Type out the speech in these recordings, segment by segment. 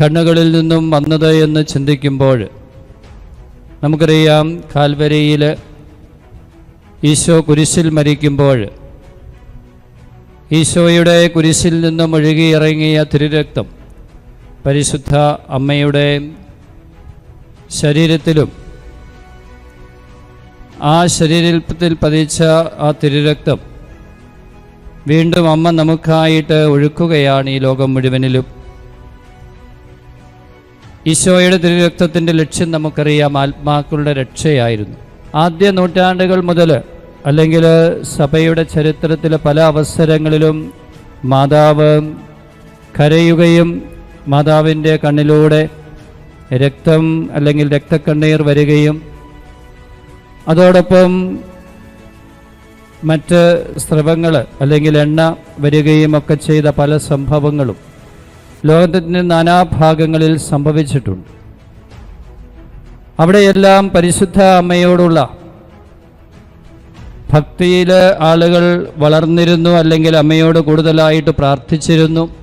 കണ്ണുകളിൽ നിന്നും വന്നത് എന്ന് ചിന്തിക്കുമ്പോൾ നമുക്കറിയാം കാൽവരയിൽ ഈശോ കുരിശിൽ മരിക്കുമ്പോൾ ഈശോയുടെ കുരിശിൽ നിന്നും ഒഴുകിയിറങ്ങിയ തിരുരക്തം പരിശുദ്ധ അമ്മയുടെ ശരീരത്തിലും ആ ശരീരത്തിൽ പതിച്ച ആ തിരുരക്തം വീണ്ടും അമ്മ നമുക്കായിട്ട് ഒഴുക്കുകയാണ് ഈ ലോകം മുഴുവനിലും. ഈശോയുടെ തിരുരക്തത്തിന്റെ ലക്ഷ്യം നമുക്കറിയാം. ആത്മാക്കളുടെ രക്ഷയായിരുന്നു. ആദ്യ നൂറ്റാണ്ടുകൾ മുതൽ അല്ലെങ്കിൽ സഭയുടെ ചരിത്രത്തിലെ പല അവസരങ്ങളിലും മാതാവ് കരയുകയും മാതാവിന്റെ കണ്ണിലൂടെ രക്തം അല്ലെങ്കിൽ രക്തക്കണ്ണീർ വരികയും അതോടൊപ്പം മറ്റ് സ്രവങ്ങൾ അല്ലെങ്കിൽ എണ്ണ വരികയും ഒക്കെ ചെയ്ത പല സംഭവങ്ങളും ലോകത്തിന്റെ നാനാഭാഗങ്ങളിൽ സംഭവിച്ചിട്ടുണ്ട്. അവിടെയെല്ലാം പരിശുദ്ധ അമ്മയോടുള്ള ഭക്തിയിൽ ആളുകൾ വളർന്നിരുന്നു അല്ലെങ്കിൽ അമ്മയോട് കൂടുതലായിട്ട് പ്രാർത്ഥിച്ചിരുന്നു.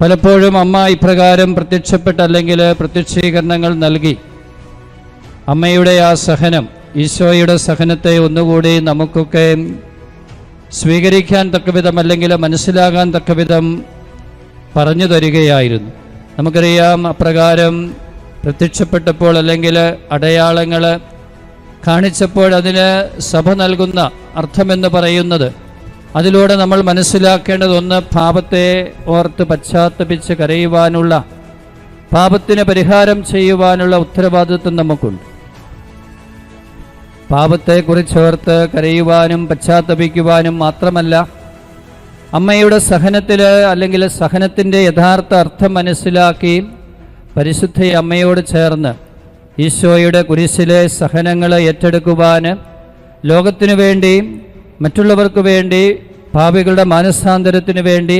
പലപ്പോഴും അമ്മ ഇപ്രകാരം പ്രത്യക്ഷപ്പെട്ടല്ലെങ്കിൽ പ്രത്യക്ഷീകരണങ്ങൾ നൽകി. അമ്മയുടെ ആ സഹനം ഈശോയുടെ സഹനത്തെ ഒന്നുകൂടി നമുക്കൊക്കെ സ്വീകരിക്കാൻ തക്കവിധം അല്ലെങ്കിൽ മനസ്സിലാകാൻ തക്കവിധം പറഞ്ഞു തരികയായിരുന്നു നമുക്കറിയാം അപ്രകാരം പ്രത്യക്ഷപ്പെട്ടപ്പോൾ അല്ലെങ്കിൽ അടയാളങ്ങൾ കാണിച്ചപ്പോൾ അതിന് സഭ നൽകുന്ന അർത്ഥമെന്ന് പറയുന്നത്. അതിലൂടെ നമ്മൾ മനസ്സിലാക്കേണ്ടതൊന്ന് പാപത്തെ ഓർത്ത് പശ്ചാത്തപിച്ച് കരയുവാനുള്ള പാപത്തിന് പരിഹാരം ചെയ്യുവാനുള്ള ഉത്തരവാദിത്വം നമുക്കുണ്ട്. പാപത്തെക്കുറിച്ചോർത്ത് കരയുവാനും പശ്ചാത്തപിക്കുവാനും മാത്രമല്ല അമ്മയുടെ സഹനത്തിൽ അല്ലെങ്കിൽ സഹനത്തിന്റെ യഥാർത്ഥ അർത്ഥം മനസ്സിലാക്കി പരിശുദ്ധ അമ്മയോട് ചേർന്ന് ഈശോയുടെ കുരിശിലെ സഹനങ്ങൾ ഏറ്റെടുക്കുവാൻ ലോകത്തിനു വേണ്ടി മറ്റുള്ളവർക്ക് വേണ്ടി ഭാവികളുടെ മാനസാന്തരത്തിന് വേണ്ടി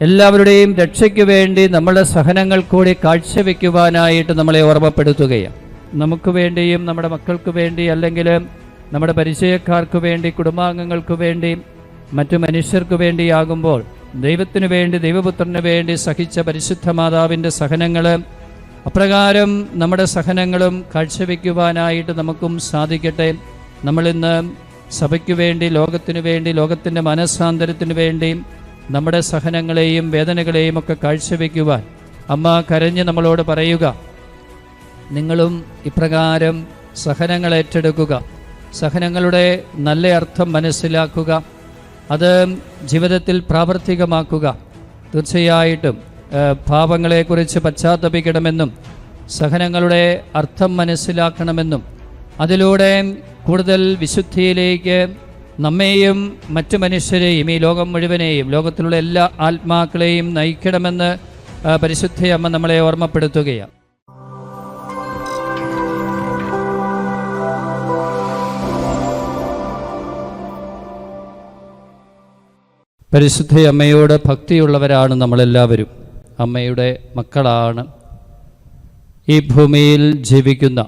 എല്ലാവരുടെയും രക്ഷയ്ക്ക് വേണ്ടി നമ്മുടെ സഹനങ്ങൾ കൂടി കാഴ്ചവെക്കുവാനായിട്ട് നമ്മളെ ഓർമ്മപ്പെടുത്തുകയാണ്. നമുക്ക് വേണ്ടിയും നമ്മുടെ മക്കൾക്ക് വേണ്ടി അല്ലെങ്കിൽ നമ്മുടെ പരിചയക്കാർക്ക് വേണ്ടി കുടുംബാംഗങ്ങൾക്ക് വേണ്ടി മറ്റു മനുഷ്യർക്ക് വേണ്ടിയാകുമ്പോൾ ദൈവത്തിനു വേണ്ടി ദൈവപുത്രന് വേണ്ടി സഹിച്ച പരിശുദ്ധ മാതാവിന്റെ സഹനങ്ങൾ അപ്രകാരം നമ്മുടെ സഹനങ്ങളും കാഴ്ചവെക്കുവാനായിട്ട് നമുക്കും സാധിക്കട്ടെ. നമ്മളിന്ന് സഭയ്ക്കു വേണ്ടി ലോകത്തിനു വേണ്ടി ലോകത്തിന്റെ മനസ്സാന്തരത്തിനു വേണ്ടി നമ്മുടെ സഹനങ്ങളെയും വേദനകളെയും ഒക്കെ കാഴ്ചവെക്കുവാൻ അമ്മ കരഞ്ഞ് നമ്മളോട് പറയുക നിങ്ങളും ഇപ്രകാരം സഹനങ്ങൾ ഏറ്റെടുക്കുക സഹനങ്ങളുടെ നല്ല അർത്ഥം മനസ്സിലാക്കുക. അത് ജീവിതത്തിൽ പ്രാവർത്തികമാക്കുക. തീർച്ചയായിട്ടും പാപങ്ങളെക്കുറിച്ച് പശ്ചാത്തപിക്കണമെന്നും സഹനങ്ങളുടെ അർത്ഥം മനസ്സിലാക്കണമെന്നും അതിലൂടെ കൂടുതൽ വിശുദ്ധിയിലേക്ക് നമ്മെയും മറ്റു മനുഷ്യരെയും ഈ ലോകം മുഴുവനെയും ലോകത്തിലുള്ള എല്ലാ ആത്മാക്കളെയും നയിക്കണമെന്ന് പരിശുദ്ധയമ്മ നമ്മളെ ഓർമ്മപ്പെടുത്തുകയാണ്. പരിശുദ്ധ അമ്മയോട് ഭക്തിയുള്ളവരാണ് നമ്മളെല്ലാവരും. അമ്മയുടെ മക്കളാണ്. ഈ ഭൂമിയിൽ ജീവിക്കുന്ന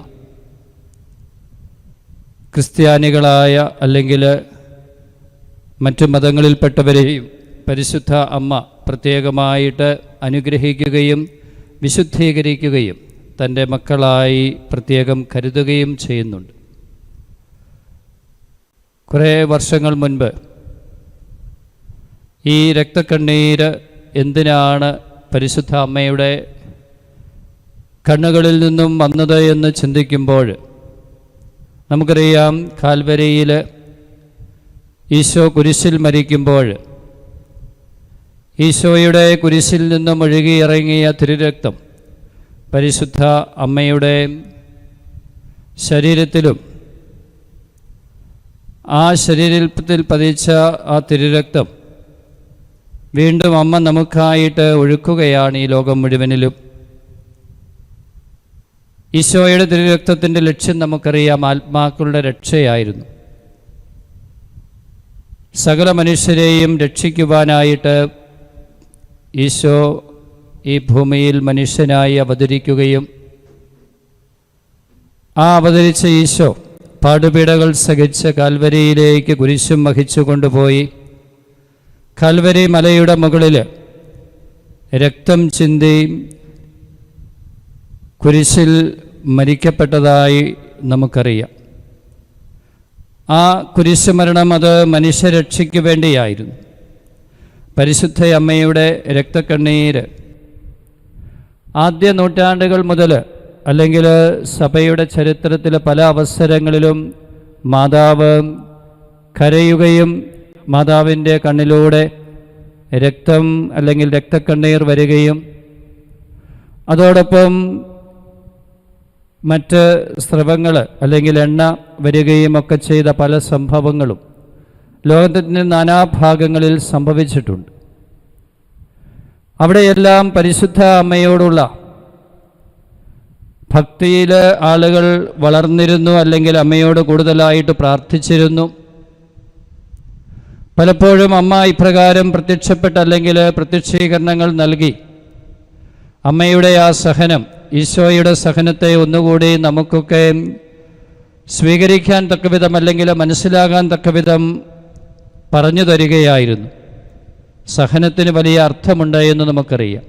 ക്രിസ്ത്യാനികളായ അല്ലെങ്കിൽ മറ്റു മതങ്ങളിൽപ്പെട്ടവരെയും പരിശുദ്ധ അമ്മ പ്രത്യേകമായിട്ട് അനുഗ്രഹിക്കുകയും വിശുദ്ധീകരിക്കുകയും തന്റെ മക്കളായി പ്രത്യേകം കരുതുകയും ചെയ്യുന്നുണ്ട്. കുറേ വർഷങ്ങൾ മുൻപ് ഈ രക്തക്കണ്ണീര് എന്തിനാണ് പരിശുദ്ധ അമ്മയുടെ കണ്ണുകളിൽ നിന്നും വന്നത് എന്ന് ചിന്തിക്കുമ്പോൾ നമുക്കറിയാം കാൽവരയിൽ ഈശോ കുരിശിൽ മരിക്കുമ്പോൾ ഈശോയുടെ കുരിശിൽ നിന്നും ഒഴുകിയിറങ്ങിയ തിരുരക്തം പരിശുദ്ധ അമ്മയുടെ ശരീരത്തിലും ആ ശരീരത്തിൽ പതിച്ച ആ തിരുരക്തം വീണ്ടും അമ്മ നമുക്കായിട്ട് ഒഴുക്കുകയാണ് ഈ ലോകം മുഴുവനിലും. ഈശോയുടെ തിരുരക്തത്തിന്റെ ലക്ഷ്യം നമുക്കറിയാം ആത്മാക്കളുടെ രക്ഷയായിരുന്നു. സകല മനുഷ്യരെയും രക്ഷിക്കുവാനായിട്ട് ഈശോ ഈ ഭൂമിയിൽ മനുഷ്യനായി അവതരിക്കുകയും ആ അവതരിച്ച ഈശോ പാടുപീടകൾ സഹിച്ച് കാൽവരിയിലേക്ക് കുരിശും വഹിച്ചു കൊണ്ടുപോയി കൽവരി മലയുടെ മുകളിൽ രക്തം ചിന്തി കുരിശിൽ മരിക്കപ്പെട്ടതായി നമുക്കറിയാം. ആ കുരിശ് മരണം അത് മനുഷ്യരക്ഷയ്ക്ക് വേണ്ടിയായിരുന്നു. പരിശുദ്ധ അമ്മയുടെ രക്തക്കണ്ണീര് ആദ്യ നൂറ്റാണ്ടുകൾ മുതൽ അല്ലെങ്കിൽ സഭയുടെ ചരിത്രത്തിലെ പല അവസരങ്ങളിലും മാതാവ് കരയുകയും മാതാവിന്റെ കണ്ണിലൂടെ രക്തം അല്ലെങ്കിൽ രക്തക്കണ്ണീർ വരികയും അതോടൊപ്പം മറ്റ് സ്രവങ്ങൾ അല്ലെങ്കിൽ എണ്ണ വരികയും ഒക്കെ ചെയ്ത പല സംഭവങ്ങളും ലോകത്തിന്റെ നാനാഭാഗങ്ങളിൽ സംഭവിച്ചിട്ടുണ്ട്. അവിടെയെല്ലാം പരിശുദ്ധ അമ്മയോടുള്ള ഭക്തിയിൽ ആളുകൾ വളർന്നിരുന്നു അല്ലെങ്കിൽ അമ്മയോട് കൂടുതലായിട്ട് പ്രാർത്ഥിച്ചിരുന്നു. പലപ്പോഴും അമ്മ ഇപ്രകാരം പ്രത്യക്ഷപ്പെട്ട അല്ലെങ്കിൽ പ്രത്യക്ഷീകരണങ്ങൾ നൽകി. അമ്മയുടെ ആ സഹനം ഈശോയുടെ സഹനത്തെ ഒന്നുകൂടി നമുക്കൊക്കെ സ്വീകരിക്കാൻ തക്കവിധം അല്ലെങ്കിൽ മനസ്സിലാകാൻ തക്കവിധം പറഞ്ഞു തരികയായിരുന്നു. സഹനത്തിന് വലിയ അർത്ഥമുണ്ട് എന്ന് നമുക്കറിയാം.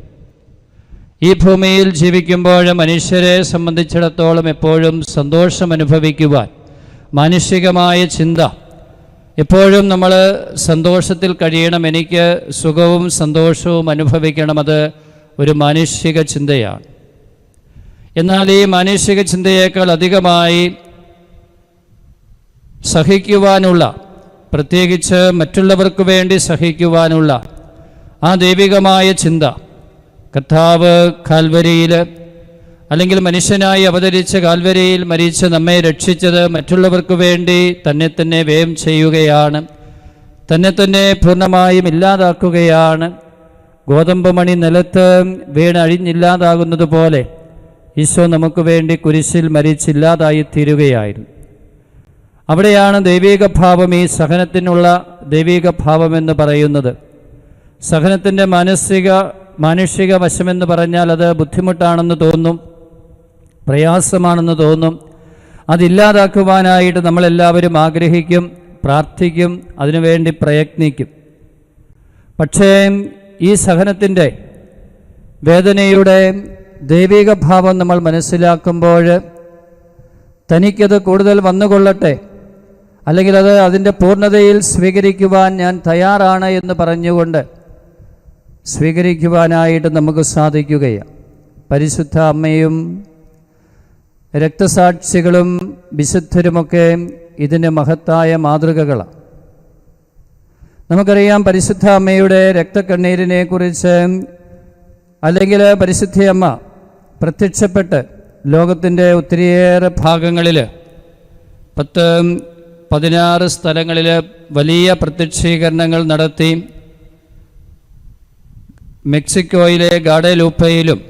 ഈ ഭൂമിയിൽ ജീവിക്കുമ്പോൾ മനുഷ്യരെ സംബന്ധിച്ചിടത്തോളം എപ്പോഴും സന്തോഷം അനുഭവിക്കുവാൻ മാനുഷികമായ ചിന്ത എപ്പോഴും നമ്മൾ സന്തോഷത്തിൽ കഴിയണം. എനിക്ക് സുഖവും സന്തോഷവും അനുഭവിക്കണം. അത് ഒരു മാനുഷിക ചിന്തയാണ്. എന്നാൽ ഈ മാനുഷിക ചിന്തയേക്കാൾ അധികമായി സഹിക്കുവാനുള്ള പ്രത്യേകിച്ച് മറ്റുള്ളവർക്ക് വേണ്ടി സഹിക്കുവാനുള്ള ആ ദൈവികമായ ചിന്ത കർത്താവ് കാൽവരിയിൽ അല്ലെങ്കിൽ മനുഷ്യനായി അവതരിച്ച കാൽവരയിൽ മരിച്ച് നമ്മെ രക്ഷിച്ചത് മറ്റുള്ളവർക്ക് വേണ്ടി തന്നെ തന്നെ വ്യയം ചെയ്യുകയാണ്. തന്നെ തന്നെ പൂർണമായും ഇല്ലാതാക്കുകയാണ്. ഗോതമ്പ് മണി നിലത്ത് വീണ് അഴിഞ്ഞില്ലാതാകുന്നത് പോലെ ഈശോ നമുക്ക് വേണ്ടി കുരിശിൽ മരിച്ചില്ലാതായി തീരുകയായിരുന്നു അവിടെയാണ് ദൈവിക ഭാവം ഈ സഹനത്തിനുള്ള ദൈവിക ഭാവം എന്ന് പറയുന്നത്. സഹനത്തിന്റെ മാനസിക മാനുഷിക വശമെന്ന് പറഞ്ഞാൽ അത് ബുദ്ധിമുട്ടാണെന്ന് തോന്നും. പ്രയാസമാണെന്ന് തോന്നും. അതില്ലാതാക്കുവാനായിട്ട് നമ്മളെല്ലാവരും ആഗ്രഹിക്കും പ്രാർത്ഥിക്കും അതിനുവേണ്ടി പ്രയത്നിക്കും. പക്ഷേ ഈ സഹനത്തിന്റെ വേദനയുടെ ദൈവിക ഭാവം നമ്മൾ മനസ്സിലാക്കുമ്പോൾ തനിക്കത് കൂടുതൽ വന്നുകൊള്ളട്ടെ അല്ലെങ്കിൽ അത് അതിന്റെ പൂർണതയിൽ സ്വീകരിക്കുവാൻ ഞാൻ തയ്യാറാണ് എന്ന് പറഞ്ഞുകൊണ്ട് സ്വീകരിക്കുവാനായിട്ട് നമുക്ക് സാധിക്കുകയാണ്. പരിശുദ്ധ അമ്മയും രക്തസാക്ഷികളും വിശുദ്ധരുമൊക്കെ ഇതിന് മഹത്തായ മാതൃകകളാണ്. നമുക്കറിയാം പരിശുദ്ധ അമ്മയുടെ രക്തക്കണ്ണീരിനെ കുറിച്ച് അല്ലെങ്കിൽ പരിശുദ്ധ അമ്മ പ്രത്യക്ഷപ്പെട്ട് ലോകത്തിന്റെ ഒത്തിരിയേറെ ഭാഗങ്ങളിൽ പത്ത് പതിനാറ് സ്ഥലങ്ങളിൽ വലിയ പ്രത്യക്ഷീകരണങ്ങൾ നടത്തി മെക്സിക്കോയിലെ ഗാഡലൂപ്പയിലും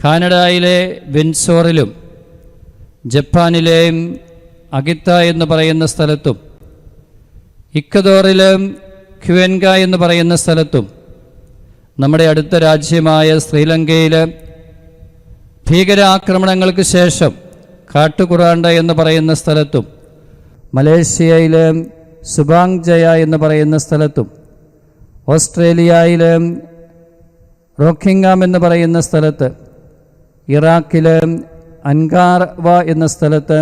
കാനഡയിലെ വിൻസോറിലും ജപ്പാനിലെ അഗിത്ത എന്ന് പറയുന്ന സ്ഥലത്തും ഇക്കദോറിലെ ക്യുവൻക എന്ന് പറയുന്ന സ്ഥലത്തും നമ്മുടെ അടുത്ത രാജ്യമായ ശ്രീലങ്കയിൽ ഭീകരാക്രമണങ്ങൾക്ക് ശേഷം കാട്ടുകുറാണ്ട എന്ന് പറയുന്ന സ്ഥലത്തും മലേഷ്യയിലെ സുബാങ് ജയ എന്ന് പറയുന്ന സ്ഥലത്തും ഓസ്ട്രേലിയയിലെ റോക്കിംഗാം എന്ന് പറയുന്ന സ്ഥലത്ത് ഇറാഖിലെ അൻകാർവ എന്ന സ്ഥലത്ത്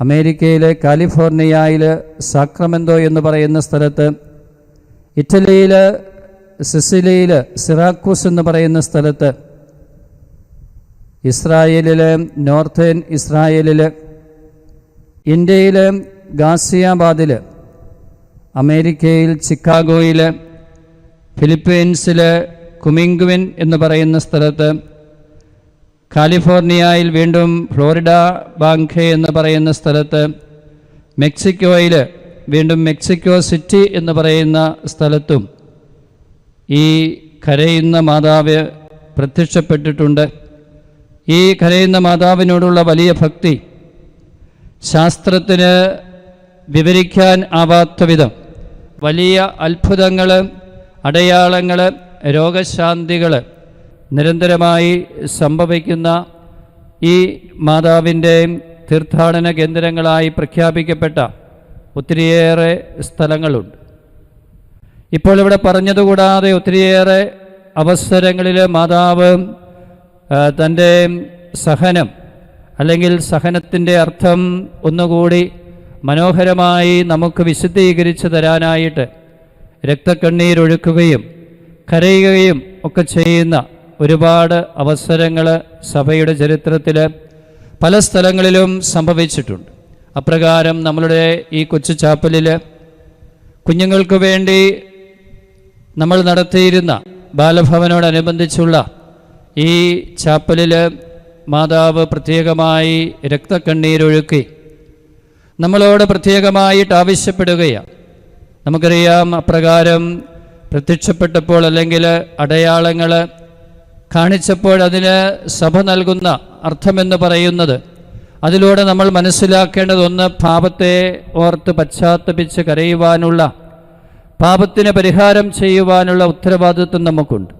അമേരിക്കയിലെ കാലിഫോർണിയയിൽ സാക്രമെന്തോ എന്ന് പറയുന്ന സ്ഥലത്ത് ഇറ്റലിയിൽ സിസിലിയിൽ സിറാക്കൂസ് എന്ന് പറയുന്ന സ്ഥലത്ത് ഇസ്രായേലിലെ നോർത്തേൺ ഇസ്രായേലിൽ ഇന്ത്യയിലെ ഗാസിയാബാദിൽ അമേരിക്കയിൽ ചിക്കാഗോയിൽ ഫിലിപ്പീൻസിലെ കുമിങ്കുവിൻ എന്ന് പറയുന്ന സ്ഥലത്ത് കാലിഫോർണിയയിൽ വീണ്ടും ഫ്ലോറിഡ ബാങ്കെ എന്ന് പറയുന്ന സ്ഥലത്ത് മെക്സിക്കോയിൽ വീണ്ടും മെക്സിക്കോ സിറ്റി എന്ന് പറയുന്ന സ്ഥലത്തും ഈ കരയുന്ന മാതാവ് പ്രത്യക്ഷപ്പെട്ടിട്ടുണ്ട്. ഈ കരയുന്ന മാതാവിനോടുള്ള വലിയ ഭക്തി ശാസ്ത്രത്തിന് വിവരിക്കാൻ ആവാത്ത വിധം വലിയ അത്ഭുതങ്ങൾ അടയാളങ്ങൾ രോഗശാന്തികൾ നിരന്തരമായി സംഭവിക്കുന്ന ഈ മാതാവിന്റെ തീർത്ഥാടന കേന്ദ്രങ്ങളായി പ്രഖ്യാപിക്കപ്പെട്ട ഒത്തിരിയേറെ സ്ഥലങ്ങളുണ്ട്. ഇപ്പോൾ ഇവിടെ പറഞ്ഞതുകൂടാതെ ഒത്തിരിയേറെ അവസരങ്ങളിൽ മാതാവ് തന്റെ സഹനം അല്ലെങ്കിൽ സഹനത്തിന്റെ അർത്ഥം ഒന്നുകൂടി മനോഹരമായി നമുക്ക് വിശദീകരിച്ച് തരാനായിട്ട് രക്തക്കണ്ണീരൊഴുക്കുകയും കരയുകയും ഒക്കെ ചെയ്യുന്ന ഒരുപാട് അവസരങ്ങൾ സഭയുടെ ചരിത്രത്തിൽ പല സ്ഥലങ്ങളിലും സംഭവിച്ചിട്ടുണ്ട്. അപ്രകാരം നമ്മളുടെ ഈ കൊച്ചു ചാപ്പലിൽ കുഞ്ഞുങ്ങൾക്ക് വേണ്ടി നമ്മൾ നടത്തിയിരുന്ന ബാലഭവനോടനുബന്ധിച്ചുള്ള ഈ ചാപ്പലിൽ മാതാവ് പ്രത്യേകമായി രക്തക്കണ്ണീരൊഴുക്കി നമ്മളോട് പ്രത്യേകമായിട്ട് ആവശ്യപ്പെടുകയാണ്. നമുക്കറിയാം അപ്രകാരം പ്രത്യക്ഷപ്പെട്ടപ്പോൾ അല്ലെങ്കിൽ അടയാളങ്ങൾ കാണിച്ചപ്പോൾ അതിന് സഭ നൽകുന്ന അർത്ഥമെന്ന് പറയുന്നത് അതിലൂടെ നമ്മൾ മനസ്സിലാക്കേണ്ടതൊന്ന് പാപത്തെ ഓർത്ത് പശ്ചാത്തപിച്ച് കരയുവാനുള്ള പാപത്തിന് പരിഹാരം ചെയ്യുവാനുള്ള ഉത്തരവാദിത്വം നമുക്കുണ്ട്.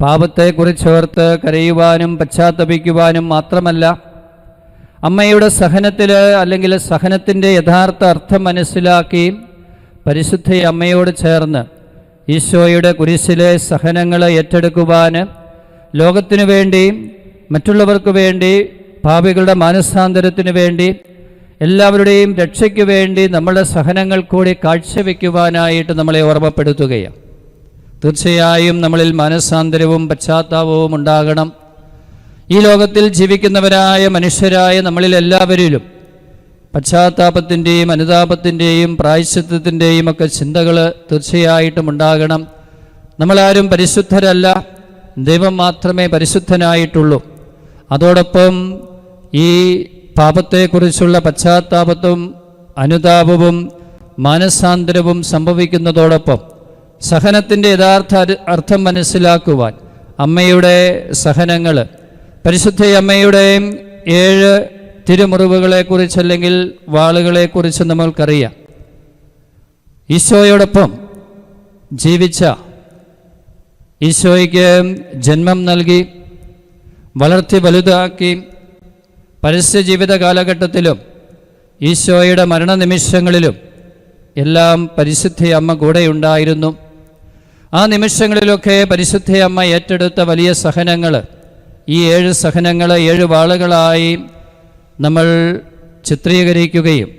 പാപത്തെക്കുറിച്ച് ഓർത്ത് കരയുവാനും പശ്ചാത്തപിക്കുവാനും മാത്രമല്ല അമ്മയുടെ സഹനത്തിൽ അല്ലെങ്കിൽ സഹനത്തിന്റെ യഥാർത്ഥ അർത്ഥം മനസ്സിലാക്കി പരിശുദ്ധ അമ്മയോട് ചേർന്ന് ഈശോയുടെ കുരിശിലെ സഹനങ്ങളെ ഏറ്റെടുക്കുവാൻ ലോകത്തിനു വേണ്ടി മറ്റുള്ളവർക്ക് വേണ്ടി പാപികളുടെ മാനസാന്തരത്തിനു വേണ്ടി എല്ലാവരുടെയും രക്ഷയ്ക്ക് വേണ്ടി നമ്മളുടെ സഹനങ്ങൾ കൂടി കാഴ്ചവെക്കുവാനായിട്ട് നമ്മളെ ഓർമ്മപ്പെടുത്തുകയാണ്. തീർച്ചയായും നമ്മളിൽ മാനസാന്തരവും പശ്ചാത്താപവും ഉണ്ടാകണം. ഈ ലോകത്തിൽ ജീവിക്കുന്നവരായ മനുഷ്യരായ നമ്മളിൽ എല്ലാവരിലും പശ്ചാത്താപത്തിന്റെയും അനുതാപത്തിന്റെയും പ്രായശ്ചിത്വത്തിന്റെയും ഒക്കെ ചിന്തകൾ തീർച്ചയായിട്ടും ഉണ്ടാകണം. നമ്മളാരും പരിശുദ്ധരല്ല. ദൈവം മാത്രമേ പരിശുദ്ധനായിട്ടുള്ളൂ. അതോടൊപ്പം ഈ പാപത്തെക്കുറിച്ചുള്ള പശ്ചാത്താപത്തും അനുതാപവും മാനസാന്തരവും സംഭവിക്കുന്നതോടൊപ്പം സഹനത്തിന്റെ യഥാർത്ഥ അർത്ഥം മനസ്സിലാക്കുവാൻ അമ്മയുടെ സഹനങ്ങൾ പരിശുദ്ധ അമ്മയുടെ ഏഴ് തിരുമുറിവുകളെക്കുറിച്ച് അല്ലെങ്കിൽ വാളുകളെക്കുറിച്ച് നമ്മൾക്കറിയാം. ഈശോയോടൊപ്പം ജീവിച്ച ഈശോയ്ക്ക് ജന്മം നൽകി വളർത്തി വലുതാക്കി പരസ്യ ജീവിത കാലഘട്ടത്തിലും ഈശോയുടെ മരണനിമിഷങ്ങളിലും എല്ലാം പരിശുദ്ധ അമ്മ കൂടെയുണ്ടായിരുന്നു. ആ നിമിഷങ്ങളിലൊക്കെ പരിശുദ്ധ അമ്മ ഏറ്റെടുത്ത വലിയ സഹനങ്ങൾ ഈ ഏഴ് സഹനങ്ങൾ ഏഴ് വാളുകളായി നമ്മൾ ചിത്രീകരിക്കുകയും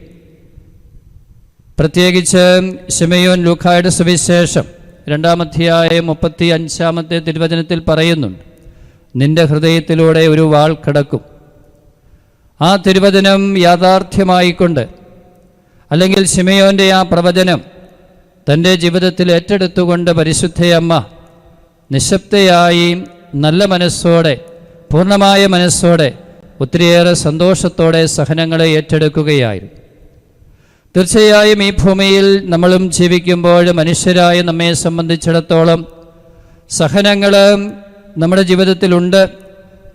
പ്രത്യേകിച്ച് ശിമയോൻ ലൂക്കായുടെ സുവിശേഷം രണ്ടാമധ്യായ മുപ്പത്തി അഞ്ചാമത്തെ തിരുവചനത്തിൽ പറയുന്നുണ്ട് നിന്റെ ഹൃദയത്തിലൂടെ ഒരു വാൾ കിടക്കും. ആ തിരുവചനം യാഥാർത്ഥ്യമായിക്കൊണ്ട് അല്ലെങ്കിൽ ശിമയോന്റെ ആ പ്രവചനം തന്റെ ജീവിതത്തിൽ ഏറ്റെടുത്തുകൊണ്ട് പരിശുദ്ധയമ്മ നിശബ്ദയായി നല്ല മനസ്സോടെ പൂർണമായ മനസ്സോടെ ഒത്തിരിയേറെ സന്തോഷത്തോടെ സഹനങ്ങളെ ഏറ്റെടുക്കുകയായിരുന്നു. തീർച്ചയായും ഈ ഭൂമിയിൽ നമ്മളും ജീവിക്കുമ്പോൾ മനുഷ്യരായ നമ്മെ സംബന്ധിച്ചിടത്തോളം സഹനങ്ങൾ നമ്മുടെ ജീവിതത്തിലുണ്ട്.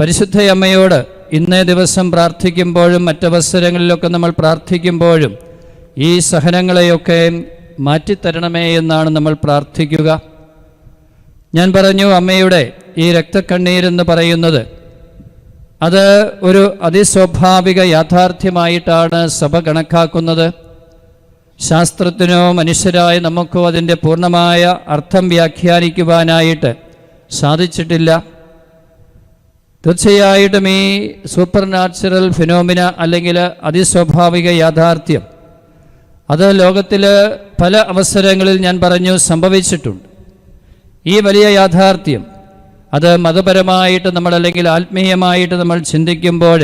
പരിശുദ്ധ അമ്മയോട് ഇന്നേ ദിവസം പ്രാർത്ഥിക്കുമ്പോഴും മറ്റവസരങ്ങളിലൊക്കെ നമ്മൾ പ്രാർത്ഥിക്കുമ്പോഴും ഈ സഹനങ്ങളെയൊക്കെ മാറ്റിത്തരണമേ എന്നാണ് നമ്മൾ പ്രാർത്ഥിക്കുക. ഞാൻ പറഞ്ഞു അമ്മയുടെ ഈ രക്തക്കണ്ണീരെന്ന് പറയുന്നത് അത് ഒരു അതിസ്വാഭാവിക യാഥാർത്ഥ്യമായിട്ടാണ് സഭ കണക്കാക്കുന്നത്. ശാസ്ത്രത്തിനോ മനുഷ്യരായ നമുക്കോ അതിന്റെ പൂർണമായ അർത്ഥം വ്യാഖ്യാനിക്കുവാനായിട്ട് സാധിച്ചിട്ടില്ല. തീർച്ചയായിട്ടും ഈ സൂപ്പർ നാച്ചുറൽ ഫിനോമിന അല്ലെങ്കിൽ അതിസ്വാഭാവിക യാഥാർത്ഥ്യം അത് ലോകത്തിൽ പല അവസരങ്ങളിൽ ഞാൻ പറഞ്ഞു സംഭവിച്ചിട്ടുണ്ട്. ഈ വലിയ യാഥാർത്ഥ്യം അത് മതപരമായിട്ട് നമ്മൾ അല്ലെങ്കിൽ ആത്മീയമായിട്ട് നമ്മൾ ചിന്തിക്കുമ്പോൾ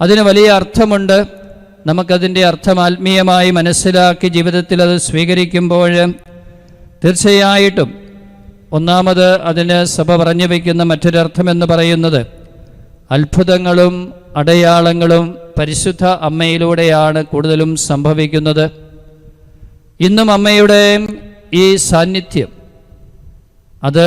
അതിന് വലിയ അർത്ഥമുണ്ട്. നമുക്കതിന്റെ അർത്ഥം ആത്മീയമായി മനസ്സിലാക്കി ജീവിതത്തിൽ അത് സ്വീകരിക്കുമ്പോൾ തീർച്ചയായിട്ടും ഒന്നാമത് അതിന് സഭ പറഞ്ഞു വയ്ക്കുന്ന മറ്റൊരർത്ഥമെന്ന് പറയുന്നത് അത്ഭുതങ്ങളും അടയാളങ്ങളും പരിശുദ്ധ അമ്മയിലൂടെയാണ് കൂടുതലും സംഭവിക്കുന്നത്. ഇന്നും അമ്മയുടെ ഈ സാന്നിധ്യം അത്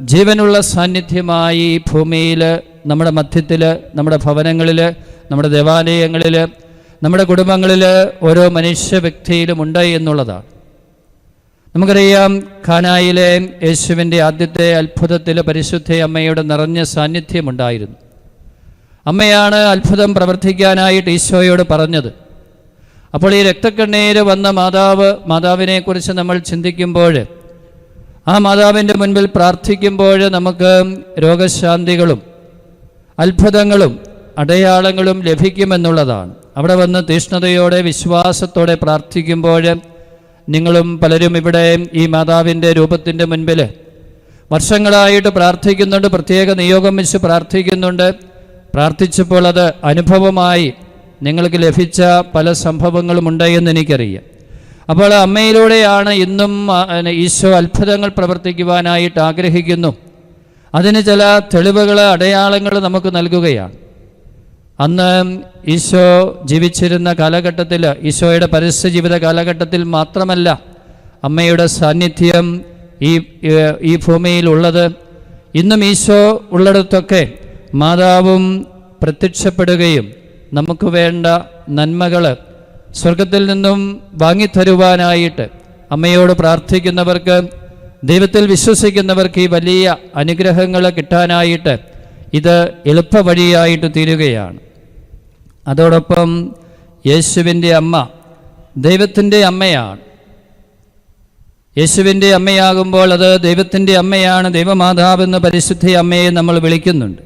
ജീവനുള്ള സാന്നിധ്യമായി ഭൂമിയിൽ നമ്മുടെ മധ്യത്തിൽ നമ്മുടെ ഭവനങ്ങളിൽ നമ്മുടെ ദേവാലയങ്ങളിൽ നമ്മുടെ കുടുംബങ്ങളിൽ ഓരോ മനുഷ്യ വ്യക്തിയിലും ഉണ്ട് എന്നുള്ളതാണ്. നമുക്കറിയാം ഖാനായിലെ യേശുവിന്റെ ആദ്യത്തെ അത്ഭുതത്തിൽ പരിശുദ്ധ അമ്മയുടെ നിറഞ്ഞ സാന്നിധ്യമുണ്ടായിരുന്നു. അമ്മയാണ് അത്ഭുതം പ്രവർത്തിക്കാനായിട്ട് ഈശോയോട് പറഞ്ഞത്. അപ്പോൾ ഈ രക്തക്കണ്ണീര് വന്ന മാതാവ് മാതാവിനെക്കുറിച്ച് നമ്മൾ ചിന്തിക്കുമ്പോൾ ആ മാതാവിന്റെ മുൻപിൽ പ്രാർത്ഥിക്കുമ്പോൾ നമുക്ക് രോഗശാന്തികളും അത്ഭുതങ്ങളും അടയാളങ്ങളും ലഭിക്കുമെന്നുള്ളതാണ്. അവിടെ വന്ന് തീഷ്ണതയോടെ വിശ്വാസത്തോടെ പ്രാർത്ഥിക്കുമ്പോൾ നിങ്ങളും പലരും ഇവിടെ ഈ മാതാവിന്റെ രൂപത്തിന്റെ മുൻപിൽ വർഷങ്ങളായിട്ട് പ്രാർത്ഥിക്കുന്നുണ്ട്. പ്രത്യേക നിയോഗം വെച്ച് പ്രാർത്ഥിക്കുന്നുണ്ട്. പ്രാർത്ഥിച്ചപ്പോൾ അത് അനുഭവമായി നിങ്ങൾക്ക് ലഭിച്ച പല സംഭവങ്ങളുമുണ്ട് എന്ന് എനിക്കറിയാം. അപ്പോൾ അമ്മയിലൂടെയാണ് ഇന്നും ഈശോ അത്ഭുതങ്ങൾ പ്രവർത്തിക്കുവാനായിട്ട് ആഗ്രഹിക്കുന്നു. അതിന് ചില തെളിവുകൾ അടയാളങ്ങൾ നമുക്ക് നൽകുകയാണ്. അന്ന് ഈശോ ജീവിച്ചിരുന്ന കാലഘട്ടത്തിൽ ഈശോയുടെ പരസ്യ ജീവിത കാലഘട്ടത്തിൽ മാത്രമല്ല അമ്മയുടെ സാന്നിധ്യം ഈ ഈ ഭൂമിയിൽ ഉള്ളത്. ഇന്നും ഈശോ ഉള്ളിടത്തൊക്കെ മാതാവും പ്രത്യക്ഷപ്പെടുകയും നമുക്ക് വേണ്ട നന്മകൾ സ്വർഗത്തിൽ നിന്നും വാങ്ങിത്തരുവാനായിട്ട് അമ്മയോട് പ്രാർത്ഥിക്കുന്നവർക്ക് ദൈവത്തിൽ വിശ്വസിക്കുന്നവർക്ക് ഈ വലിയ അനുഗ്രഹങ്ങൾ കിട്ടാനായിട്ട് ഇത് എളുപ്പ വഴിയായിട്ട് തീരുകയാണ്. അതോടൊപ്പം യേശുവിന്റെ അമ്മ ദൈവത്തിന്റെ അമ്മയാണ്. യേശുവിന്റെ അമ്മയാകുമ്പോൾ അത് ദൈവത്തിന്റെ അമ്മയാണ് ദൈവമാതാവെന്ന് പരിശുദ്ധ അമ്മയെ നമ്മൾ വിളിക്കുന്നുണ്ട്.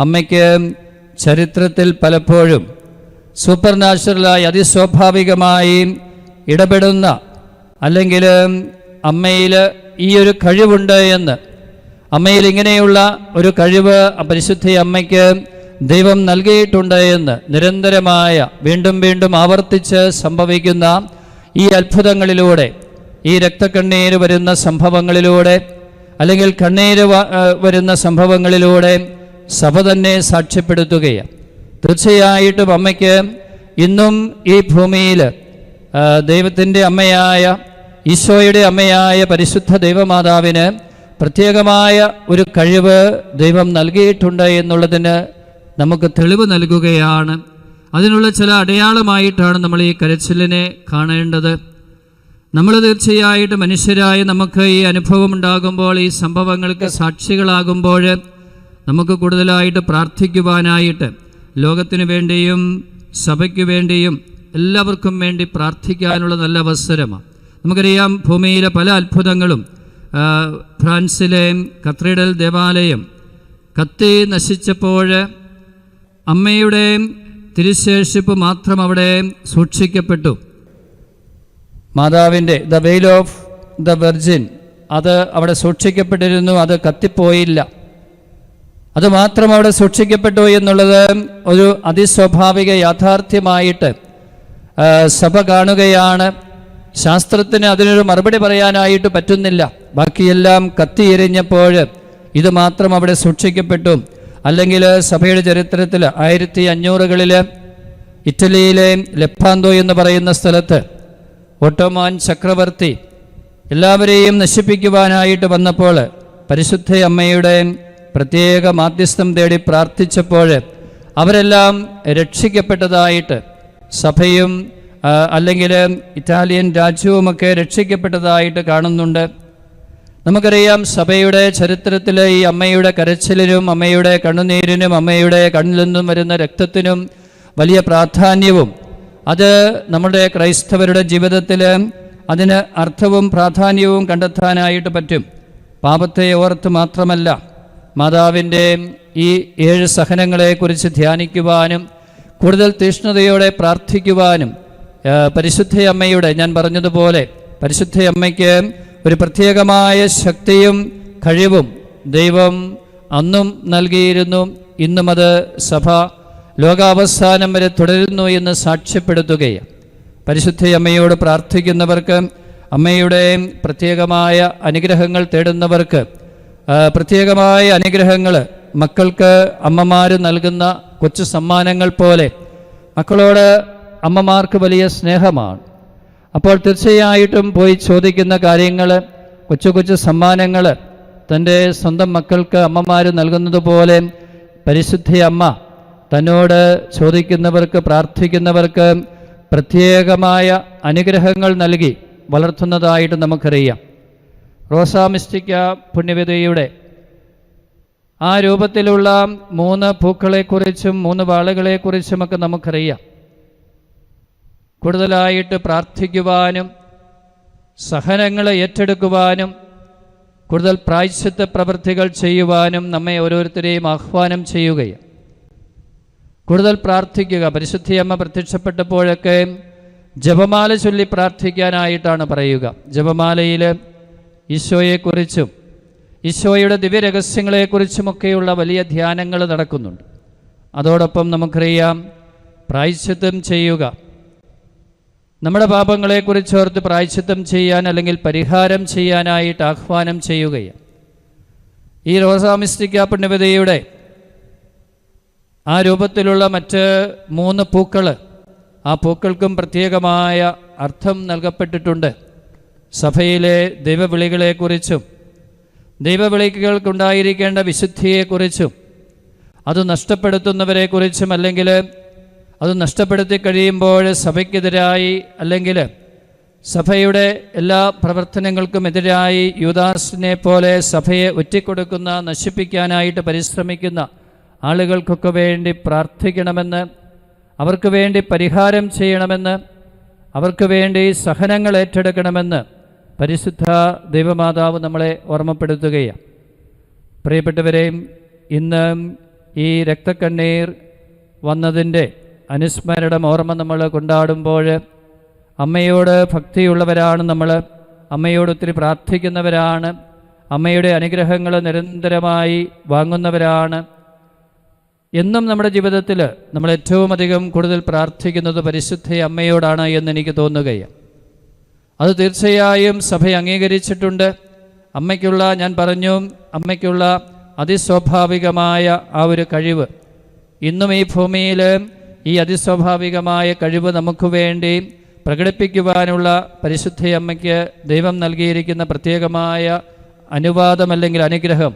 അമ്മയ്ക്ക് ചരിത്രത്തിൽ പലപ്പോഴും സൂപ്പർ നാച്ചുറലായി അതിസ്വാഭാവികമായി ഇടപെടുന്ന അല്ലെങ്കിൽ അമ്മയിൽ ഈ ഒരു കഴിവുണ്ട് എന്ന് അമ്മയിൽ ഇങ്ങനെയുള്ള ഒരു കഴിവ് പരിശുദ്ധ അമ്മയ്ക്ക് ദൈവം നൽകിയിട്ടുണ്ട് എന്ന് നിരന്തരമായ വീണ്ടും വീണ്ടും ആവർത്തിച്ച് സംഭവിക്കുന്ന ഈ അത്ഭുതങ്ങളിലൂടെ ഈ രക്തക്കണ്ണീര് വരുന്ന സംഭവങ്ങളിലൂടെ അല്ലെങ്കിൽ കണ്ണീര് വരുന്ന സംഭവങ്ങളിലൂടെ സഭ തന്നെ സാക്ഷ്യപ്പെടുത്തുകയാണ്. തീർച്ചയായിട്ടും അമ്മയ്ക്ക് ഇന്നും ഈ ഭൂമിയിൽ ദൈവത്തിന്റെ അമ്മയായ ഈശോയുടെ അമ്മയായ പരിശുദ്ധ ദൈവമാതാവിന് പ്രത്യേകമായ ഒരു കഴിവ് ദൈവം നൽകിയിട്ടുണ്ട് എന്നുള്ളതിന് നമുക്ക് തെളിവ് നൽകുകയാണ്. അതിനുള്ള ചില അടയാളമായിട്ടാണ് നമ്മൾ ഈ കരച്ചിലിനെ കാണേണ്ടത്. നമ്മൾ തീർച്ചയായിട്ടും മനുഷ്യരായ നമുക്ക് ഈ അനുഭവം ഉണ്ടാകുമ്പോൾ ഈ സംഭവങ്ങൾക്ക് സാക്ഷികളാകുമ്പോൾ നമുക്ക് കൂടുതലായിട്ട് പ്രാർത്ഥിക്കുവാനായിട്ട് ലോകത്തിന് വേണ്ടിയും സഭയ്ക്ക് വേണ്ടിയും എല്ലാവർക്കും വേണ്ടി പ്രാർത്ഥിക്കാനുള്ള നല്ല അവസരമാണ് നമുക്കറിയാം ഭൂമിയിലെ പല അത്ഭുതങ്ങളും ഫ്രാൻസിലെ കത്രീഡൽ ദേവാലയം കത്തി നശിച്ചപ്പോൾ അമ്മയുടെ തിരുശേഷിപ്പ് മാത്രം അവിടെ സൂക്ഷിക്കപ്പെട്ടു. മാതാവിന്റെ ദ വെയിൽ ഓഫ് ദ വെർജിൻ അത് അവിടെ സൂക്ഷിക്കപ്പെട്ടിരുന്നു അത് കത്തിപ്പോയില്ല. അത് മാത്രം അവിടെ സൂക്ഷിക്കപ്പെട്ടു എന്നുള്ളത് ഒരു അതിസ്വാഭാവിക യാഥാർത്ഥ്യമായിട്ട് സഭ കാണുകയാണ്. ശാസ്ത്രത്തിന് അതിനൊരു മറുപടി പറയാനായിട്ട് പറ്റുന്നില്ല. ബാക്കിയെല്ലാം കത്തിയെരിഞ്ഞപ്പോൾ ഇത് മാത്രം അവിടെ സൂക്ഷിക്കപ്പെട്ടു. അല്ലെങ്കിൽ സഭയുടെ ചരിത്രത്തിൽ ആയിരത്തി അഞ്ഞൂറുകളിൽ ഇറ്റലിയിലെ ലെപ്പാന്തോ എന്ന് പറയുന്ന സ്ഥലത്ത് ഒട്ടോമാൻ ചക്രവർത്തി എല്ലാവരെയും നശിപ്പിക്കുവാനായിട്ട് വന്നപ്പോൾ പരിശുദ്ധ അമ്മയുടെ പ്രത്യേക മാധ്യസ്ഥം തേടി പ്രാർത്ഥിച്ചപ്പോൾ അവരെല്ലാം രക്ഷിക്കപ്പെട്ടതായിട്ട് സഭയും അല്ലെങ്കിൽ ഇറ്റാലിയൻ രാജ്യവുമൊക്കെ രക്ഷിക്കപ്പെട്ടതായിട്ട് കാണുന്നുണ്ട്. നമുക്കറിയാം സഭയുടെ ചരിത്രത്തിലെ ഈ അമ്മയുടെ കരച്ചിലിനും അമ്മയുടെ കണ്ണുനീരിനും അമ്മയുടെ കണ്ണിൽ നിന്നും വരുന്ന രക്തത്തിനും വലിയ പ്രാധാന്യവും അത് നമ്മുടെ ക്രൈസ്തവരുടെ ജീവിതത്തിൽ അതിന് അർത്ഥവും പ്രാധാന്യവും കണ്ടെത്താനായിട്ട് പറ്റും. പാപത്തെ ഓർത്ത് മാത്രമല്ല മാതാവിന്റെ ഈ ഏഴ് സഹനങ്ങളെക്കുറിച്ച് ധ്യാനിക്കുവാനും കൂടുതൽ തീഷ്ണതയോടെ പ്രാർത്ഥിക്കുവാനും പരിശുദ്ധയമ്മയുടെ ഞാൻ പറഞ്ഞതുപോലെ പരിശുദ്ധയമ്മയ്ക്ക് ഒരു പ്രത്യേകമായ ശക്തിയും കഴിവും ദൈവം അന്നും നൽകിയിരുന്നു. ഇന്നും അത് സഭ ലോകാവസാനം വരെ തുടരുന്നു എന്ന് സാക്ഷ്യപ്പെടുത്തുകയാണ്. പരിശുദ്ധയമ്മയോട് പ്രാർത്ഥിക്കുന്നവർക്ക് അമ്മയുടെ പ്രത്യേകമായ അനുഗ്രഹങ്ങൾ തേടുന്നവർക്ക് പ്രത്യേകമായ അനുഗ്രഹങ്ങൾ മക്കൾക്ക് അമ്മമാർ നൽകുന്ന കൊച്ചു സമ്മാനങ്ങൾ പോലെ മക്കളോട് അമ്മമാർക്ക് വലിയ സ്നേഹമാണ്. അപ്പോൾ തീർച്ചയായിട്ടും പോയി ചോദിക്കുന്ന കാര്യങ്ങൾ കൊച്ചു കൊച്ചു സമ്മാനങ്ങൾ തന്റെ സ്വന്തം മക്കൾക്ക് അമ്മമാർ നൽകുന്നത് പോലെ പരിശുദ്ധ അമ്മ തന്നോട് ചോദിക്കുന്നവർക്ക് പ്രാർത്ഥിക്കുന്നവർക്ക് പ്രത്യേകമായ അനുഗ്രഹങ്ങൾ നൽകി വളർത്തുന്നതായിട്ട് നമുക്കറിയാം. റോസാമിസ്റ്റിക്ക പുണ്യവിതയുടെ ആ രൂപത്തിലുള്ള മൂന്ന് പൂക്കളെക്കുറിച്ചും മൂന്ന് വാളുകളെക്കുറിച്ചുമൊക്കെ നമുക്കറിയാം. കൂടുതലായിട്ട് പ്രാർത്ഥിക്കുവാനും സഹനങ്ങളെ ഏറ്റെടുക്കുവാനും കൂടുതൽ പ്രായശ്ചിത്ത പ്രവൃത്തികൾ ചെയ്യുവാനും നമ്മെ ഓരോരുത്തരെയും ആഹ്വാനം ചെയ്യുകയും കൂടുതൽ പ്രാർത്ഥിക്കുക. പരിശുദ്ധിയമ്മ പ്രത്യക്ഷപ്പെട്ടപ്പോഴൊക്കെ ജപമാല ചൊല്ലി പ്രാർത്ഥിക്കാനായിട്ടാണ് പറയുക. ജപമാലയിൽ ഈശോയെക്കുറിച്ചും ഈശോയുടെ ദിവ്യരഹസ്യങ്ങളെക്കുറിച്ചുമൊക്കെയുള്ള വലിയ ധ്യാനങ്ങൾ നടക്കുന്നുണ്ട്. അതോടൊപ്പം നമുക്കറിയാം പ്രായശ്ചിത്തം ചെയ്യുക. നമ്മുടെ പാപങ്ങളെക്കുറിച്ച് ഓർത്ത് പ്രായശ്ചിത്തം ചെയ്യാൻ അല്ലെങ്കിൽ പരിഹാരം ചെയ്യാനായിട്ട് ആഹ്വാനം ചെയ്യുകയാണ്. ഈ റോസാമിസ്റ്റിക്ക പുണ്യവതയുടെ ആ രൂപത്തിലുള്ള മറ്റ് മൂന്ന് പൂക്കൾ ആ പൂക്കൾക്കും പ്രത്യേകമായ അർത്ഥം നൽകപ്പെട്ടിട്ടുണ്ട്. സഭയിലെ ദൈവവിളികളെക്കുറിച്ചും ദൈവവിളികൾക്കുണ്ടായിരിക്കേണ്ട വിശുദ്ധിയെക്കുറിച്ചും അത് നഷ്ടപ്പെടുത്തുന്നവരെക്കുറിച്ചും അല്ലെങ്കിൽ അത് നഷ്ടപ്പെടുത്തി കഴിയുമ്പോൾ സഭയ്ക്കെതിരായി അല്ലെങ്കിൽ സഭയുടെ എല്ലാ പ്രവർത്തനങ്ങൾക്കും എതിരായി യുദാസിനെ പോലെ സഭയെ ഒറ്റിക്കൊടുക്കുന്ന നശിപ്പിക്കാനായിട്ട് പരിശ്രമിക്കുന്ന ആളുകൾക്കൊക്കെ വേണ്ടി പ്രാർത്ഥിക്കണമെന്ന് അവർക്ക് വേണ്ടി പരിഹാരം ചെയ്യണമെന്ന് അവർക്ക് വേണ്ടി സഹനങ്ങൾ ഏറ്റെടുക്കണമെന്ന് പരിശുദ്ധ ദൈവമാതാവ് നമ്മളെ ഓർമ്മപ്പെടുത്തുകയാണ്. പ്രിയപ്പെട്ടവരെയും ഇന്ന് ഈ രക്തക്കണ്ണീർ വന്നതിന്റെ അനുസ്മരണം ഓർമ്മ നമ്മൾ കൊണ്ടാടുമ്പോൾ അമ്മയോട് ഭക്തിയുള്ളവരാണ് നമ്മൾ അമ്മയോട് ഒത്തിരി പ്രാർത്ഥിക്കുന്നവരാണ് അമ്മയുടെ അനുഗ്രഹങ്ങൾ നിരന്തരമായി വാങ്ങുന്നവരാണ്. എന്നും നമ്മുടെ ജീവിതത്തിൽ നമ്മൾ ഏറ്റവും അധികം കൂടുതൽ പ്രാർത്ഥിക്കുന്നത് പരിശുദ്ധ അമ്മയോടാണ് എന്ന് എനിക്ക് തോന്നുകയാണ്. അത് തീർച്ചയായും സഭ അംഗീകരിച്ചിട്ടുണ്ട്. അമ്മയ്ക്കുള്ള ഞാൻ പറഞ്ഞു അമ്മയ്ക്കുള്ള അതിസ്വാഭാവികമായ ആ ഒരു കഴിവ്. ഇന്നും ഈ ഭൂമിയിൽ ഈ അതിസ്വാഭാവികമായ കഴിവ് നമുക്ക് വേണ്ടി പ്രകടിപ്പിക്കുവാനുള്ള പരിശുദ്ധി അമ്മയ്ക്ക് ദൈവം നൽകിയിരിക്കുന്ന പ്രത്യേകമായ അനുവാദം അല്ലെങ്കിൽ അനുഗ്രഹം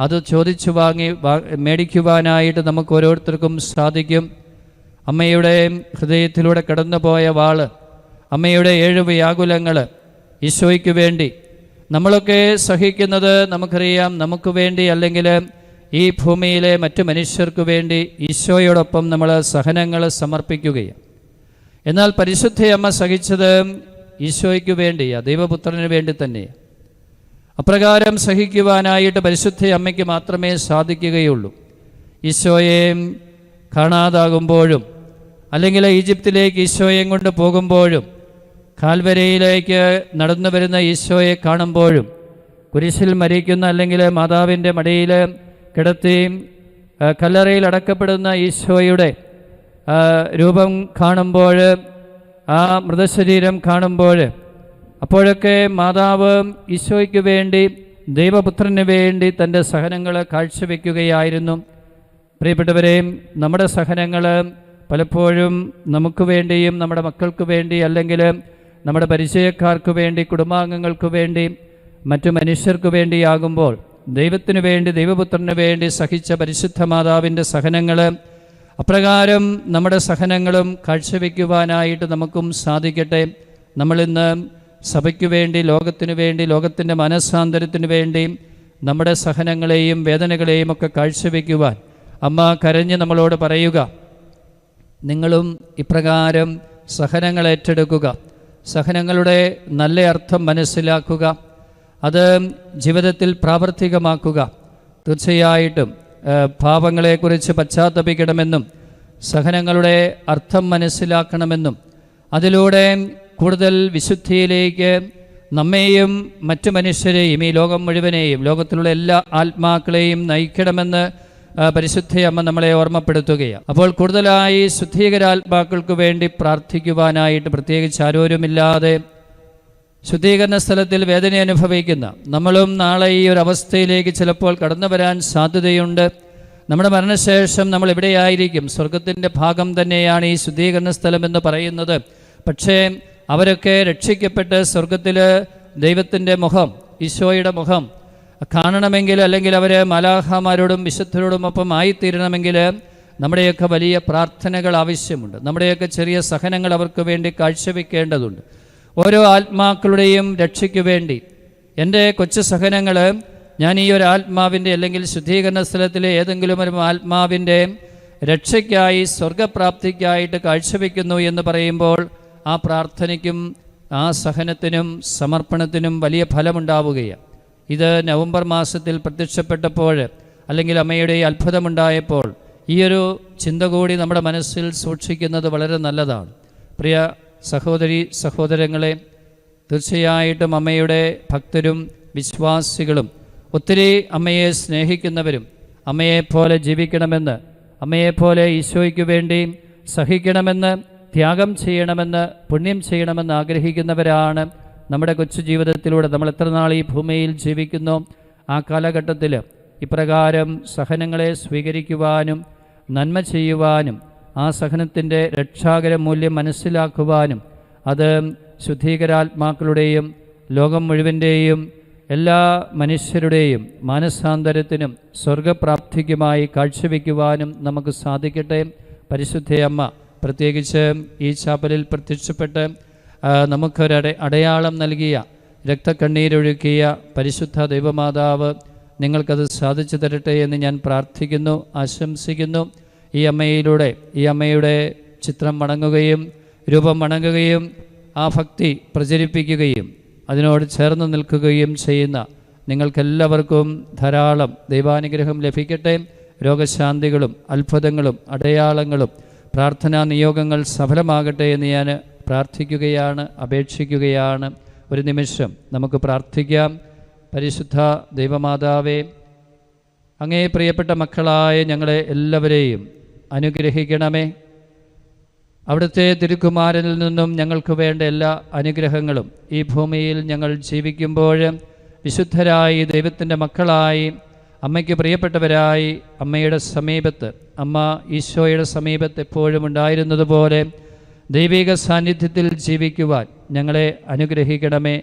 അത് ചോദിച്ചു വാങ്ങി മേടിക്കുവാനായിട്ട് നമുക്ക് ഓരോരുത്തർക്കും സാധിക്കും. അമ്മയുടെ ഹൃദയത്തിലൂടെ കടന്നുപോയ വാൾ അമ്മയുടെ ഏഴ് വ്യാകുലങ്ങൾ ഈശോയ്ക്ക് വേണ്ടി. നമ്മളൊക്കെ സഹിക്കുന്നത് നമുക്കറിയാം നമുക്ക് വേണ്ടി അല്ലെങ്കിൽ ഈ ഭൂമിയിലെ മറ്റു മനുഷ്യർക്ക് വേണ്ടി ഈശോയോടൊപ്പം നമ്മൾ സഹനങ്ങൾ സമർപ്പിക്കുകയാണ് എന്നാൽ പരിശുദ്ധയമ്മ സഹിച്ചത് ഈശോയ്ക്ക് വേണ്ടിയാണ് ദൈവപുത്രന് വേണ്ടി തന്നെയാണ് അപ്രകാരം സഹിക്കുവാനായിട്ട് പരിശുദ്ധ അമ്മയ്ക്ക് മാത്രമേ സാധിക്കുകയുള്ളൂ. ഈശോയെ കാണാതാകുമ്പോഴും അല്ലെങ്കിൽ ഈജിപ്തിലേക്ക് ഈശോയെയും കൊണ്ട് പോകുമ്പോഴും കാൽവരയിലേക്ക് നടന്നു വരുന്ന ഈശോയെ കാണുമ്പോഴും കുരിശിൽ മരിക്കുന്ന അല്ലെങ്കിൽ മാതാവിന്റെ മടിയിൽ കിടത്തി കല്ലറയിൽ അടക്കപ്പെടുന്ന ഈശോയുടെ രൂപം കാണുമ്പോൾ ആ മൃതശരീരം കാണുമ്പോൾ അപ്പോഴൊക്കെ മാതാവ് ഈശോയ്ക്ക് വേണ്ടി ദൈവപുത്രന് വേണ്ടി തന്റെ സഹനങ്ങൾ കാഴ്ചവെക്കുകയായിരുന്നു. പ്രിയപ്പെട്ടവരെയും നമ്മുടെ സഹനങ്ങൾ പലപ്പോഴും നമുക്ക് വേണ്ടിയും നമ്മുടെ മക്കൾക്ക് വേണ്ടി അല്ലെങ്കിൽ നമ്മുടെ പരിചയക്കാർക്ക് വേണ്ടി കുടുംബാംഗങ്ങൾക്ക് വേണ്ടി മറ്റു മനുഷ്യർക്ക് വേണ്ടിയാകുമ്പോൾ ദൈവത്തിനു വേണ്ടി ദൈവപുത്രന് വേണ്ടി സഹിച്ച പരിശുദ്ധ മാതാവിന്റെ സഹനങ്ങൾ അപ്രകാരം നമ്മുടെ സഹനങ്ങളും കാഴ്ചവെക്കുവാനായിട്ട് നമുക്കും സാധിക്കട്ടെ. നമ്മളിന്ന് സഭയ്ക്കു വേണ്ടി ലോകത്തിനു വേണ്ടി ലോകത്തിന്റെ മനസ്സാന്തരത്തിനു വേണ്ടി നമ്മുടെ സഹനങ്ങളെയും വേദനകളെയും ഒക്കെ കാഴ്ചവെക്കുവാൻ അമ്മ കരഞ്ഞ് നമ്മളോട് പറയുക. നിങ്ങളും ഇപ്രകാരം സഹനങ്ങൾ ഏറ്റെടുക്കുക സഹനങ്ങളുടെ നല്ല അർത്ഥം മനസ്സിലാക്കുക അത് ജീവിതത്തിൽ പ്രാവർത്തികമാക്കുക. തീർച്ചയായിട്ടും പാപങ്ങളെക്കുറിച്ച് പശ്ചാത്തപിക്കണമെന്നും സഹനങ്ങളുടെ അർത്ഥം മനസ്സിലാക്കണമെന്നും അതിലൂടെ കൂടുതൽ വിശുദ്ധിയിലേക്ക് നമ്മെയും മറ്റു മനുഷ്യരെയും ഈ ലോകം മുഴുവനെയും ലോകത്തിലുള്ള എല്ലാ ആത്മാക്കളെയും നയിക്കണമെന്ന് പരിശുദ്ധയമ്മ നമ്മളെ ഓർമ്മപ്പെടുത്തുകയാണ്. അപ്പോൾ കൂടുതലായി ശുദ്ധീകരാത്മാക്കൾക്ക് വേണ്ടി പ്രാർത്ഥിക്കുവാനായിട്ട് പ്രത്യേകിച്ച് ആരോരുമില്ലാതെ ശുദ്ധീകരണ സ്ഥലത്തിൽ വേദന അനുഭവിക്കുന്ന നമ്മളും നാളെ ഈ ഒരു അവസ്ഥയിലേക്ക് ചിലപ്പോൾ കടന്നു വരാൻ സാധ്യതയുണ്ട്. നമ്മുടെ മരണശേഷം നമ്മൾ എവിടെയായിരിക്കും? സ്വർഗത്തിന്റെ ഭാഗം തന്നെയാണ് ഈ ശുദ്ധീകരണ സ്ഥലം എന്ന് പറയുന്നത്. പക്ഷേ അവരൊക്കെ രക്ഷിക്കപ്പെട്ട് സ്വർഗത്തിൽ ദൈവത്തിന്റെ മുഖം ഈശോയുടെ മുഖം കാണണമെങ്കിൽ അല്ലെങ്കിൽ അവർ മലാഹമാരോടും വിശുദ്ധരോടും ഒപ്പം ആയിത്തീരണമെങ്കിൽ നമ്മുടെയൊക്കെ വലിയ പ്രാർത്ഥനകൾ ആവശ്യമുണ്ട്. നമ്മുടെയൊക്കെ ചെറിയ സഹനങ്ങൾ അവർക്ക് വേണ്ടി കാഴ്ചവെക്കേണ്ടതുണ്ട്. ഓരോ ആത്മാക്കളുടെയും രക്ഷയ്ക്ക് വേണ്ടി എന്റെ കൊച്ചു സഹനങ്ങൾ ഞാൻ ഈ ഒരു ആത്മാവിന്റെ അല്ലെങ്കിൽ ശുദ്ധീകരണ സ്ഥലത്തിലെ ഏതെങ്കിലും ഒരു ആത്മാവിന്റെ രക്ഷയ്ക്കായി സ്വർഗപ്രാപ്തിക്കായിട്ട് കാഴ്ചവെക്കുന്നു എന്ന് പറയുമ്പോൾ ആ പ്രാർത്ഥനയ്ക്കും ആ സഹനത്തിനും സമർപ്പണത്തിനും വലിയ ഫലമുണ്ടാവുകയാണ്. ഇത് നവംബർ മാസത്തിൽ പ്രത്യക്ഷപ്പെട്ടപ്പോൾ അല്ലെങ്കിൽ അമ്മയുടെ അത്ഭുതമുണ്ടായപ്പോൾ ഈ ഒരു ചിന്ത കൂടി നമ്മുടെ മനസ്സിൽ സൂക്ഷിക്കുന്നത് വളരെ നല്ലതാണ്. പ്രിയ സഹോദരി സഹോദരങ്ങളെ തീർച്ചയായിട്ടും അമ്മയുടെ ഭക്തരും വിശ്വാസികളും ഒത്തിരി അമ്മയെ സ്നേഹിക്കുന്നവരും അമ്മയെപ്പോലെ ജീവിക്കണമെന്ന് അമ്മയെപ്പോലെ ഈശോയ്ക്ക് വേണ്ടി സഹിക്കണമെന്ന് ത്യാഗം ചെയ്യണമെന്ന് പുണ്യം ചെയ്യണമെന്ന് ആഗ്രഹിക്കുന്നവരാണ് നമ്മുടെ കൊച്ചു ജീവിതത്തിലൂടെ നമ്മൾ എത്ര നാൾ ഈ ഭൂമിയിൽ ജീവിക്കുന്നു? ആ കാലഘട്ടത്തിൽ ഇപ്രകാരം സഹനങ്ങളെ സ്വീകരിക്കുവാനും നന്മ ചെയ്യുവാനും ആ സഹനത്തിന്റെ രക്ഷാകര മൂല്യം മനസ്സിലാക്കുവാനും അത് ശുദ്ധീകരാത്മാക്കളുടെയും ലോകം മുഴുവന്റെയും എല്ലാ മനുഷ്യരുടെയും മാനസാന്തരത്തിനും സ്വർഗപ്രാപ്തിക്കുമായി കാഴ്ചവെക്കുവാനും നമുക്ക് സാധിക്കട്ടെ. പരിശുദ്ധയമ്മ പ്രത്യേകിച്ച് ഈ ചാപ്പലിൽ പ്രത്യക്ഷപ്പെട്ട് നമുക്കൊരട അടയാളം നൽകിയ രക്തക്കണ്ണീരൊഴുക്കിയ പരിശുദ്ധ ദൈവമാതാവ് നിങ്ങൾക്കത് സാധിച്ചു തരട്ടെ എന്ന് ഞാൻ പ്രാർത്ഥിക്കുന്നു ആശംസിക്കുന്നു. ഈ അമ്മയിലൂടെ ഈ അമ്മയുടെ ചിത്രം മണങ്ങുകയും രൂപം മണങ്ങുകയും ആ ഭക്തി പ്രചരിപ്പിക്കുകയും അതിനോട് ചേർന്ന് നിൽക്കുകയും ചെയ്യുന്ന നിങ്ങൾക്കെല്ലാവർക്കും ധാരാളം ദൈവാനുഗ്രഹം ലഭിക്കട്ടെ. രോഗശാന്തികളും അത്ഭുതങ്ങളും അടയാളങ്ങളും പ്രാർത്ഥനാ നിയോഗങ്ങൾ സഫലമാകട്ടെ എന്ന് ഞാൻ പ്രാർത്ഥിക്കുകയാണ് അപേക്ഷിക്കുകയാണ് ഒരു നിമിഷം. നമുക്ക് പ്രാർത്ഥിക്കാം. പരിശുദ്ധ ദൈവമാതാവേ അങ്ങേ പ്രിയപ്പെട്ട മക്കളായ ഞങ്ങളെ എല്ലാവരെയും അനുഗ്രഹിക്കണമേ. അവിടുത്തെ തിരുക്കുമാരനിൽ നിന്നും ഞങ്ങൾക്ക് വേണ്ട എല്ലാ അനുഗ്രഹങ്ങളും ഈ ഭൂമിയിൽ ഞങ്ങൾ ജീവിക്കുമ്പോൾ വിശുദ്ധരായി ദൈവത്തിന്റെ മക്കളായി അമ്മയ്ക്ക് പ്രിയപ്പെട്ടവരായി അമ്മയുടെ സമീപത്ത് അമ്മ ഈശോയുടെ സമീപത്ത് എപ്പോഴും ഉണ്ടായിരുന്നതുപോലെ ദൈവിക സാന്നിധ്യത്തിൽ ജീവിക്കുവാൻ ഞങ്ങളെ അനുഗ്രഹിക്കണമേ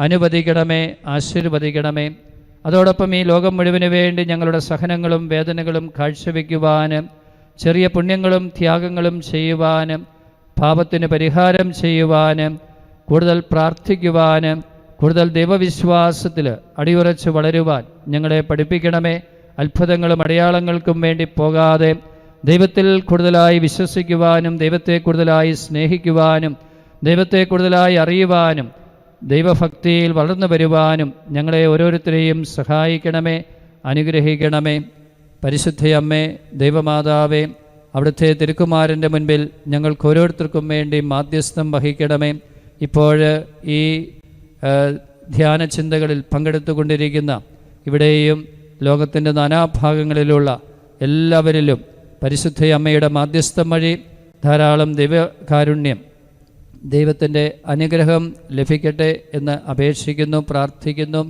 അനുവദിക്കണമേ ആശീർവദിക്കണമേ. അതോടൊപ്പം ഈ ലോകം മുഴുവൻ വേണ്ടി ഞങ്ങളുടെ സഹനങ്ങളും വേദനകളും കാഴ്ചവെക്കുവാനും ചെറിയ പുണ്യങ്ങളും ത്യാഗങ്ങളും ചെയ്യുവാനും പാപത്തിന് പരിഹാരം ചെയ്യുവാനും കൂടുതൽ പ്രാർത്ഥിക്കുവാനും കൂടുതൽ ദൈവവിശ്വാസത്തിൽ അടിയുറച്ച് വളരുവാൻ ഞങ്ങളെ പഠിപ്പിക്കണമേ. അത്ഭുതങ്ങളും അടയാളങ്ങൾക്കും വേണ്ടി പോകാതെ ദൈവത്തിൽ കൂടുതലായി വിശ്വസിക്കുവാനും ദൈവത്തെ കൂടുതലായി സ്നേഹിക്കുവാനും ദൈവത്തെ കൂടുതലായി അറിയുവാനും ദൈവഭക്തിയിൽ വളർന്നു വരുവാനും ഞങ്ങളെ ഓരോരുത്തരെയും സഹായിക്കണമേ അനുഗ്രഹിക്കണമേ. പരിശുദ്ധയമ്മേ ദൈവമാതാവേ അവിടുത്തെ തിരുക്കുമാരന്റെ മുൻപിൽ ഞങ്ങൾക്ക് ഓരോരുത്തർക്കും വേണ്ടി മാധ്യസ്ഥം വഹിക്കണമേ. ഇപ്പോൾ ഈ ധ്യാന ചിന്തകളിൽ പങ്കെടുത്തുകൊണ്ടിരിക്കുന്ന ഇവിടെയും ലോകത്തിന്റെ നാനാഭാഗങ്ങളിലുള്ള എല്ലാവരിലും പരിശുദ്ധ അമ്മയുടെ മാധ്യസ്ഥം വഴി ധാരാളം ദൈവകാരുണ്യം ദൈവത്തിന്റെ അനുഗ്രഹം ലഭിക്കട്ടെ എന്ന് അപേക്ഷിക്കുന്നു പ്രാർത്ഥിക്കുന്നു.